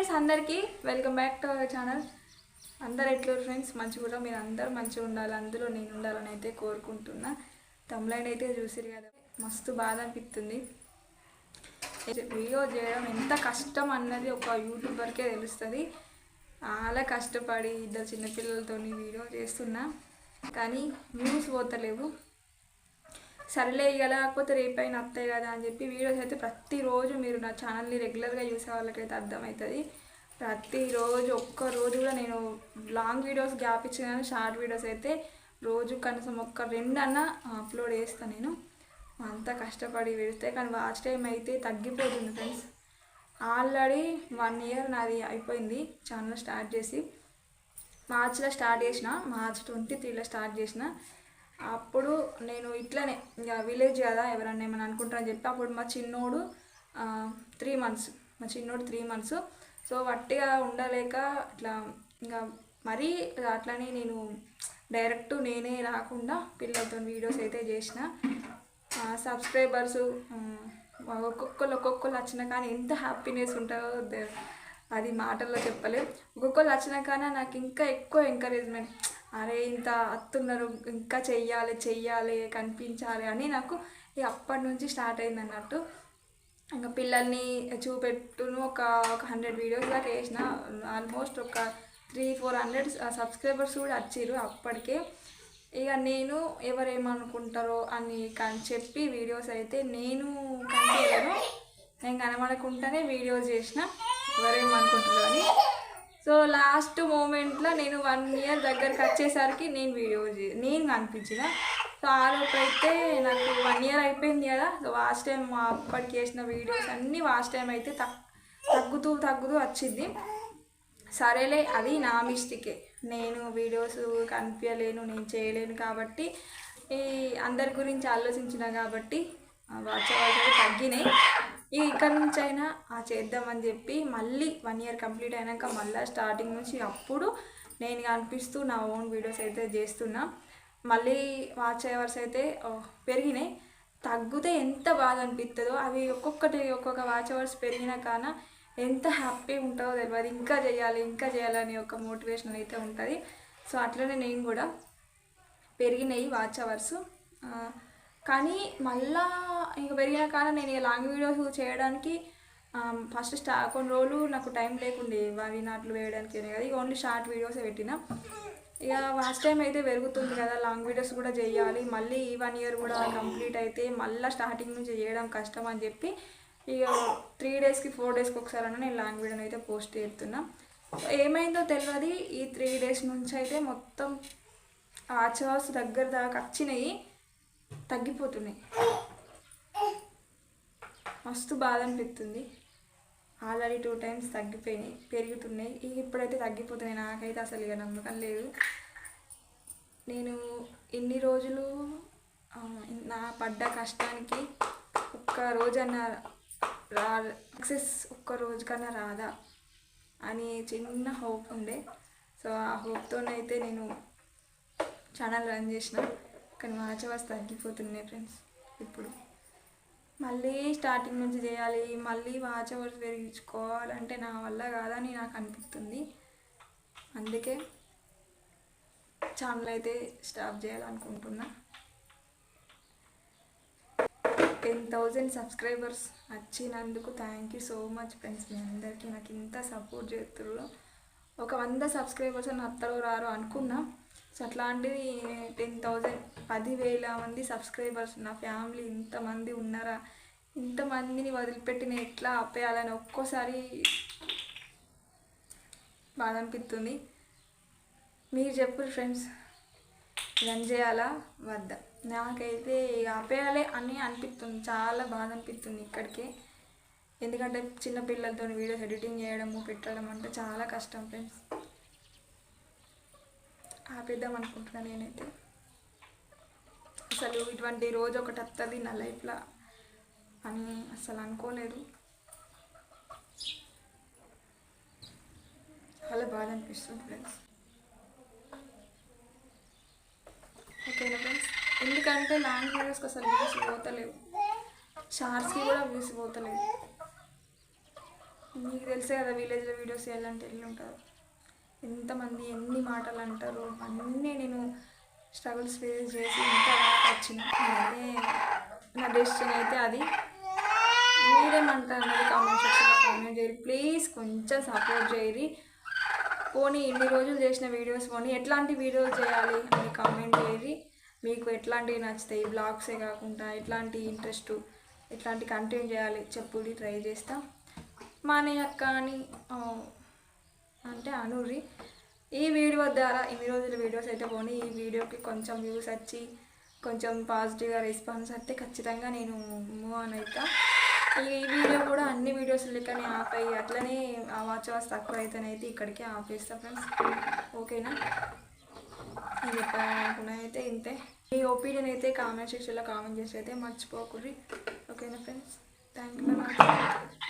Friends అందరికీ welcome back to our channel అందరు Etluru friends మంచిగా కూడా మీరు అందరూ మంచిగా ఉండాలి. అందులో నేను ఉండాలని అయితే కోరుకుంటున్నా. తమ్లైన్ అయితే చూసిరు కదా. మస్తు బాధ అనిపిస్తుంది. వీడియో చేయడం ఎంత కష్టం అన్నది ఒక యూట్యూబర్కే తెలుస్తుంది. చాలా కష్టపడి ఇద్దరు చిన్నపిల్లలతో వీడియో చేస్తున్నా. కానీ వ్యూస్ పోతలేవు. సర్లే ఇక లేకపోతే రేపైనా వస్తాయి కదా అని చెప్పి వీడియోస్ అయితే ప్రతిరోజు మీరు నా ఛానల్ని రెగ్యులర్గా చూసే వాళ్ళకైతే అర్థమవుతుంది. ప్రతిరోజు ఒక్క రోజు కూడా నేను లాంగ్ వీడియోస్ గ్యాప్ ఇచ్చిన షార్ట్ వీడియోస్ అయితే రోజు కనీసం ఒక్క రెండన్నా అప్లోడ్ చేస్తాను నేను. అంతా కష్టపడి పెడితే కానీ వాచ్ టైం అయితే తగ్గిపోతుంది ఫ్రెండ్స్. ఆల్రెడీ వన్ ఇయర్ నాది అయిపోయింది ఛానల్ స్టార్ట్ చేసి. మార్చ్లో స్టార్ట్ చేసిన మార్చ్ ట్వంటీ త్రీలో స్టార్ట్ చేసిన. అప్పుడు నేను ఇట్లనే ఇంకా విలేజ్ కదా ఎవరన్నా ఏమైనా అనుకుంటారని చెప్పి అప్పుడు మా చిన్నోడు త్రీ మంత్స్ మా చిన్నోడు త్రీ మంత్స్ సో వట్టిగా ఉండలేక ఇట్లా ఇంకా మరీ అట్లనే నేను డైరెక్ట్ నేనే రాకుండా పిల్లలతో వీడియోస్ అయితే చేసిన. సబ్స్క్రైబర్స్ ఒక్కొక్కరు ఒక్కొక్కరు వచ్చినా కానీ ఎంత హ్యాపీనెస్ ఉంటుందో అది మాటల్లో చెప్పలేం. ఒక్కొక్కరు వచ్చినా కానీ నాకు ఇంకా ఎక్కువ ఎంకరేజ్మెంట్ అరే ఇంత అత్తున్నారు ఇంకా చెయ్యాలి చెయ్యాలి కనిపించాలి అని నాకు ఇక అప్పటి నుంచి స్టార్ట్ అయింది అన్నట్టు. ఇంకా పిల్లల్ని చూపెట్టును ఒక ఒక హండ్రెడ్ వీడియోస్ దాకా వేసిన. ఆల్మోస్ట్ ఒక త్రీ ఫోర్ హండ్రెడ్ సబ్స్క్రైబర్స్ కూడా వచ్చారు అప్పటికే. ఇక నేను ఎవరేమనుకుంటారో అని కానీ చెప్పి వీడియోస్ అయితే నేను కనిపించను. నేను కనబడకుండానే వీడియోస్ చేసిన. ఎవరేమనుకుంటారో అని. సో లాస్ట్ మూమెంట్లో నేను వన్ ఇయర్ దగ్గరికి వచ్చేసరికి నేను వీడియో నేను కనిపించిన. సో ఆ లోపు అయితే నాకు వన్ ఇయర్ అయిపోయింది కదా. సో వాచ్ టైం అప్పటికి చేసిన వీడియోస్ అన్నీ వాచ్ టైం అయితే తగ్ తగ్గుతూ తగ్గుతూ వచ్చింది. సరేలే అది నా మిస్టేకే. నేను వీడియోస్ కనిపించలేను నేను చేయలేను కాబట్టి ఈ అందరి గురించి ఆలోచించిన కాబట్టి వాచ్ అవర్స్ అయితే తగ్గినాయి. ఇక ఇక్కడ నుంచి అయినా ఆ చేద్దామని చెప్పి మళ్ళీ వన్ ఇయర్ కంప్లీట్ అయినాక మళ్ళీ స్టార్టింగ్ నుంచి అప్పుడు నేను కనిపిస్తూ నా ఓన్ వీడియోస్ అయితే చేస్తున్నా. మళ్ళీ వాచ్ అవర్స్ అయితే పెరిగినాయి. తగ్గితే ఎంత బాధ అనిపిస్తుందో అవి ఒక్కొక్కటి ఒక్కొక్క వాచ్ అవర్స్ పెరిగిన కాన ఎంత హ్యాపీ ఉంటుందో తెలియదు ఇంకా చేయాలి ఇంకా చేయాలని ఒక మోటివేషన్ అయితే ఉంటుంది. సో అట్లనే నేను కూడా పెరిగినాయి వాచ్ అవర్స్ కానీ మళ్ళా ఇంక పెరిగిన కానీ నేను ఇక లాంగ్ వీడియోస్ చేయడానికి ఫస్ట్ స్టా కొన్ని రోజులు నాకు టైం లేకుండే అవి నాట్లు వేయడానికి కదా ఇక ఓన్లీ షార్ట్ వీడియోసే పెట్టిన. ఇక ఫస్ట్ టైం అయితే పెరుగుతుంది కదా లాంగ్ వీడియోస్ కూడా చేయాలి మళ్ళీ ఈ వన్ ఇయర్ కూడా కంప్లీట్ అయితే మళ్ళీ స్టార్టింగ్ నుంచి చేయడం కష్టం అని చెప్పి ఇక త్రీ డేస్కి ఫోర్ డేస్కి ఒకసారి అన్న నేను లాంగ్ వీడియోని అయితే పోస్ట్ చేస్తున్నా. ఏమైందో తెలియదు ఈ త్రీ డేస్ నుంచి అయితే మొత్తం ఆచవాస్ దగ్గర దాకా వచ్చినాయి. తగ్గిపోతున్నాయి. మస్తు బాధ అనిపిస్తుంది ఆల్రెడీ టూ టైమ్స్ తగ్గిపోయినాయి పెరుగుతున్నాయి. ఇక ఇప్పుడైతే తగ్గిపోతున్నాయి. నాకైతే అసలు ఇక నమ్మకం లేదు. నేను ఇన్ని రోజులు నా పడ్డ కష్టానికి ఒక్క రోజన్నా రా సక్సెస్ ఒక్క రోజు కన్నా రాదా అని చిన్న హోప్ ఉండే. సో ఆ హోప్తోనైతే నేను ఛానల్ రన్ చేసిన. కానీ వాచవర్స్ తగ్గిపోతున్నాయి ఫ్రెండ్స్ ఇప్పుడు మళ్ళీ స్టార్టింగ్ నుంచి చేయాలి మళ్ళీ వాచ్ అవర్స్ పెరిగించుకోవాలంటే నా వల్ల కాదని నాకు అనిపిస్తుంది. అందుకే ఛానల్ అయితే స్టాప్ చేయాలనుకుంటున్నా. టెన్ థౌజండ్ సబ్స్క్రైబర్స్ వచ్చినందుకు thank you so much friends మీ అందరికీ నాకు ఇంత సపోర్ట్ చేస్తున్నారు ఒక వంద సబ్స్క్రైబర్స్ అని అత్తలో రారు అనుకున్నా. సో అట్లాంటిది టెన్ థౌజండ్ పదివేల మంది సబ్స్క్రైబర్స్ నా ఫ్యామిలీ ఇంతమంది ఉన్నారా? ఇంతమందిని వదిలిపెట్టి నేను ఎట్లా ఆపేయాలని ఒక్కోసారి బాధ అనిపిస్తుంది మీరు చెప్పు ఫ్రెండ్స్ రన్ చేయాలా? వద్దా. నాకైతే ఆపేయాలి అని అనిపిస్తుంది చాలా బాధ అనిపిస్తుంది ఇక్కడికి. ఎందుకంటే చిన్నపిల్లలతో వీడియోస్ ఎడిటింగ్ చేయడము పెట్టడం అంటే చాలా కష్టం ఫ్రెండ్స్. ఆపేద్దాం అనుకుంటున్నాను నేనైతే. అసలు ఇటువంటి రోజు ఒకటి వస్తుంది నా లైఫ్లో అని అసలు అనుకోలేదు. చాలా బాధ అనిపిస్తుంది ఫ్రెండ్స్. ఓకేనా ఫ్రెండ్స్? ఎందుకంటే లాంగ్ వీడియోస్కి అసలు వ్యూస్ పోతలేవు. షార్ట్స్కి కూడా వ్యూస్ పోతలేవు. మీకు తెలిసే కదా విలేజ్లో వీడియోస్ చేయాలంటే ఎల్లుంటారు. ఎంతమంది ఎన్ని మాటలు అంటారు అన్నీ నేను స్ట్రగుల్స్ ఫేస్ చేసి ఇంత వచ్చిన. అదే నా డెసిషన్ అయితే అది. మీరేమంటారు అన్నది కామెంట్ సెక్షన్లో కామెంట్ చేయరు ప్లీజ్ కొంచెం సపోర్ట్ చేయరి పోనీ ఇన్ని రోజులు చేసిన వీడియోస్ పోనీ ఎట్లాంటి వీడియోలు చేయాలి అని కామెంట్ చేయరు మీకు ఎట్లాంటివి నచ్చుతాయి బ్లాగ్సే కాకుండా ఎట్లాంటి ఇంట్రెస్ట్ ఎట్లాంటి కంటెంట్ చేయాలి చెప్పుడి ట్రై చేస్తా. మానే అక్క అని అంటే అనూరి ఈ వీడియో ద్వారా ఇన్ని రోజుల వీడియోస్ అయితే పోనీ ఈ వీడియోకి కొంచెం వ్యూస్ వచ్చి కొంచెం పాజిటివ్గా రెస్పాన్స్ అయితే ఖచ్చితంగా నేను మూవ్ ఆన్ అవుతా ఈ వీడియో కూడా అన్ని వీడియోస్ లెక్కనే ఆఫ్ అయ్యి అట్లనే ఆ వాచ్ అవర్స్ తక్కువ అయితేనైతే ఇక్కడికే ఆపేస్తా ఫ్రెండ్స్ ఓకేనా నేను చెప్పాలనుకున్నా అయితే ఇంతే. మీ ఒపీనియన్ అయితే కామెంట్ సెక్షన్లో కామెంట్ చేసి అయితే మర్చిపోకూడదు ఓకేనా ఫ్రెండ్స్ థ్యాంక్ యూ